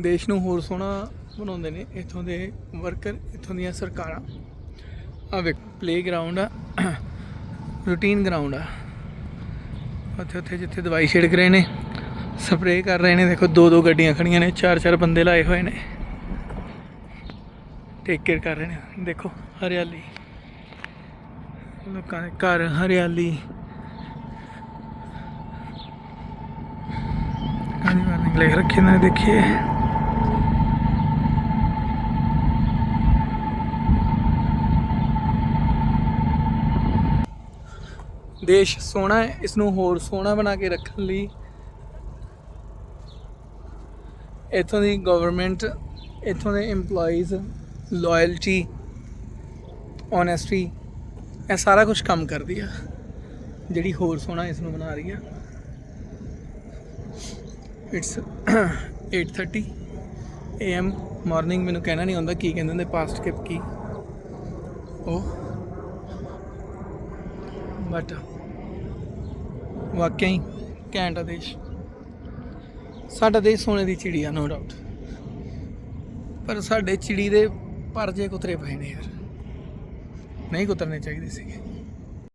ਦੇਸ਼ ਨੂੰ ਹੋਰ ਸੋਹਣਾ ਬਣਾਉਂਦੇ ਨੇ, ਇੱਥੋਂ ਦੇ ਵਰਕਰ ਇੱਥੋਂ ਦੀਆਂ ਸਰਕਾਰਾਂ। ਆ ਵੇਖ ਪਲੇਗਰਾਉਂਡ ਆ ਰੂਟੀਨ ਗਰਾਊਂਡ ਆ। ਉੱਥੇ ਉੱਥੇ ਜਿੱਥੇ ਦਵਾਈ ਛਿੜਕ ਰਹੇ ਨੇ ਸਪਰੇਅ ਕਰ ਰਹੇ ਨੇ, ਦੇਖੋ ਦੋ ਦੋ ਗੱਡੀਆਂ ਖੜੀਆਂ ਨੇ ਚਾਰ ਚਾਰ ਬੰਦੇ ਲਾਏ ਹੋਏ ਨੇ। ਟੇਕ ਕੇਅਰ ਕਰ ਰਹੇ ਨੇ, ਦੇਖੋ, ਹਰਿਆਲੀ। ਲੋਕਾਂ ਦੇ ਘਰ ਹਰਿਆਲੀ। ਕਾਨੀ ਵਾਰਨਿੰਗ ਲਿਖ ਰੱਖੀ ਨੇ, ਦੇਖੀਏ। ਦੇਸ਼ ਸੋਹਣਾ ਹੈ ਇਸ ਨੂੰ ਹੋਰ ਸੋਹਣਾ ਬਣਾ ਕੇ ਰੱਖਣ ਲਈ ਇੱਥੋਂ ਦੀ ਗਵਰਨਮੈਂਟ ਇੱਥੋਂ ਦੇ EMPLOYEES ਲਾਇਲਟੀ ਓਨੈਸਟੀ ਇਹ ਸਾਰਾ ਕੁਝ ਕੰਮ ਕਰਦੀ ਆ, ਜਿਹੜੀ ਹੋਰ ਸੋਹਣਾ ਇਸ ਨੂੰ ਬਣਾ ਰਹੀ ਆ। ਇਟਸ 8:30 AM ਮਾਰਨਿੰਗ ਮੈਨੂੰ ਕਹਿਣਾ ਨਹੀਂ ਆਉਂਦਾ ਕੀ ਕਹਿੰਦੇ ਨੇ ਪਾਸਟ ਕਿਪ ਕੀ। ਉਹ ਬਟ ਵਾਕਿਆ ਹੀ ਘੈਂਟ ਆ ਦੇਸ਼। ਸਾਡਾ ਦੇਸ਼ ਸੋਨੇ ਦੀ ਚਿੜੀ ਆ ਨੋ ਡਾਊਟ ਪਰ ਸਾਡੇ ਚਿੜੀ ਦੇ ਪਰ ਜੇ ਕੁਤਰੇ ਪਏ ਨੇ ਯਾਰ। ਨਹੀਂ ਕੁਤਰਨੇ ਚਾਹੀਦੇ ਸੀਗੇ।